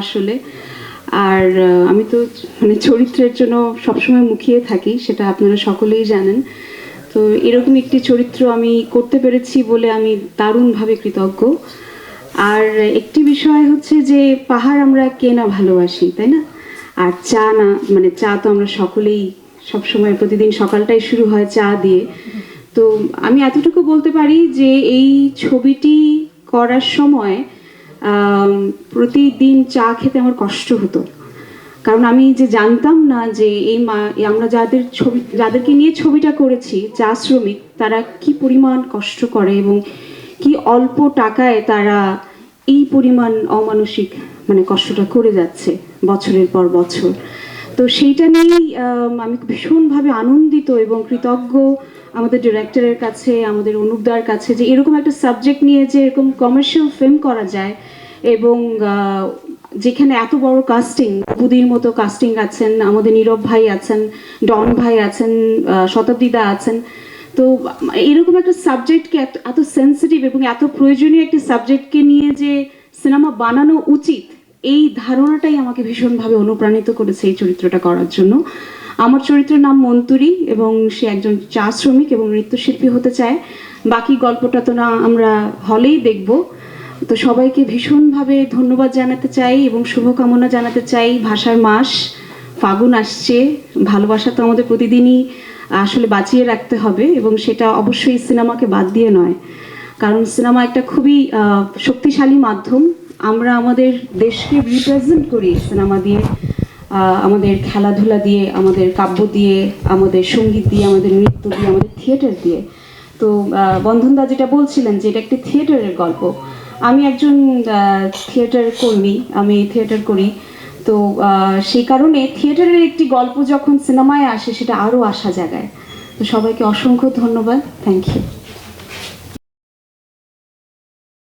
আসলে। আর আমি তো মানে চরিত্রের জন্য সবসময় মুখিয়ে থাকি, সেটা আপনারা সকলেই জানেন। তো এরকম একটি চরিত্র আমি করতে পেরেছি বলে আমি দারুণভাবে কৃতজ্ঞ। আর একটি বিষয় হচ্ছে যে, পাহাড় আমরা কে না ভালোবাসি, তাই না? আর চা না মানে চা তো আমরা সকলেই সবসময় প্রতিদিন সকালটাই শুরু হয় চা দিয়ে। তো আমি এতটুকু বলতে পারি যে, এই ছবিটি করার সময় প্রতিদিন চা খেতে আমার কষ্ট হতো। কারণ আমি যে জানতাম না যে এই মা আমরা যাদের ছবি যাদেরকে নিয়ে ছবিটা করেছি চা শ্রমিক তারা কি পরিমাণ কষ্ট করে এবং কি অল্প টাকায় তারা এই পরিমাণ অমানসিক মানে কষ্টটা করে যাচ্ছে বছরের পর বছর। তো সেইটা নিয়েই আম, ভীষণভাবে আনন্দিত এবং কৃতজ্ঞ আমাদের ডিরেক্টরের কাছে, আমাদের অনুপদার কাছে যে এরকম একটা সাবজেক্ট নিয়ে যে এরকম কমার্শিয়াল ফিল্ম করা যায় এবং যেখানে এত বড় কাস্টিং বুদির মতো কাস্টিং আছেন, আমাদের নীরব ভাই আছেন, ডন ভাই আছেন শতাব্দীদা আছেন, তো এরকম একটা সাবজেক্টকে এত এত সেন্সিটিভ এবং এত প্রয়োজনীয় একটি সাবজেক্টকে নিয়ে যে সিনেমা বানানো উচিত, এই ধারণাটাই আমাকে ভীষণভাবে অনুপ্রাণিত করেছে এই চরিত্রটা করার জন্য। আমার চরিত্রের নাম মন্তুরি এবং সে একজন চা শ্রমিক এবং নৃত্যশিল্পী হতে চায়। বাকি গল্পটা তো না, আমরা হলেই দেখব। তো সবাইকে ভীষণভাবে ধন্যবাদ জানাতে চাই এবং শুভকামনা জানাতে চাই। ভাষার মাস, ফাগুন আসছে, ভালোবাসা তো আমাদের প্রতিদিনই আসলে বাঁচিয়ে রাখতে হবে এবং সেটা অবশ্যই সিনেমাকে বাদ দিয়ে নয়। কারণ সিনেমা একটা খুবই শক্তিশালী মাধ্যম। আমরা আমাদের দেশকে রিপ্রেজেন্ট করি সিনেমা দিয়ে। আমাদের খেলাধুলা দিয়ে, আমাদের কাব্য দিয়ে, আমাদের সংগীত দিয়ে, আমাদের নৃত্য দিয়ে, আমাদের থিয়েটার দিয়ে। তো বন্ধনদা যেটা বলছিলেন যে এটা একটি থিয়েটারের গল্প। আমি একজন থিয়েটার কর্মী, আমি থিয়েটার করি। তো সেই কারণে থিয়েটারের একটি গল্প যখন সিনেমায় আসে, সেটা আরও আসা জায়গায় তো সবাইকে অসংখ্য ধন্যবাদ। Thank you